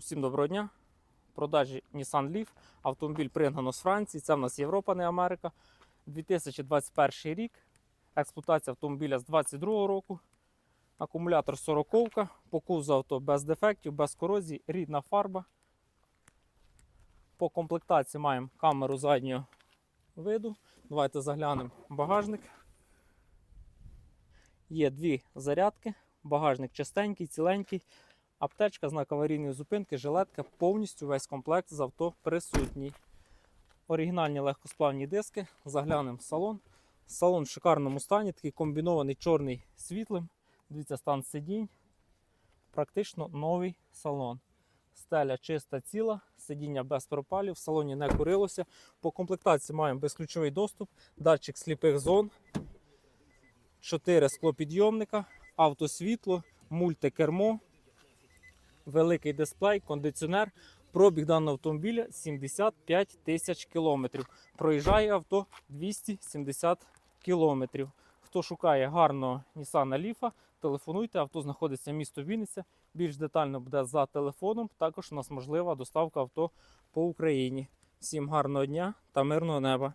Усім доброго дня. В продажі Nissan Leaf. Автомобіль пригнано з Франції. Це в нас Європа, не Америка. 2021 рік. Експлуатація автомобіля з 2022 року. Акумулятор 40 По кузову авто без дефектів, без корозії, рідна фарба. По комплектації маємо камеру заднього виду. Давайте заглянемо в багажник. Є дві зарядки. Багажник чистенький, ціленький. Аптечка, знак аварійної зупинки, жилетка, повністю весь комплект з авто присутній. Оригінальні легкосплавні диски. Заглянемо в салон. Салон в шикарному стані, такий комбінований чорний світлим. Дивіться, стан сидінь. Практично новий салон. Стеля чиста ціла, сидіння без пропалів, в салоні не курилося. По комплектації маємо безключовий доступ, датчик сліпих зон, 4 склопідйомника, автосвітло, мультикермо, великий дисплей, кондиціонер. Пробіг даного автомобіля 75 тисяч кілометрів. Проїжджає авто 270 кілометрів. Хто шукає гарного Nissan Leaf, телефонуйте, авто знаходиться місто Вінниця. Більш детально буде за телефоном. Також у нас можлива доставка авто по Україні. Всім гарного дня та мирного неба.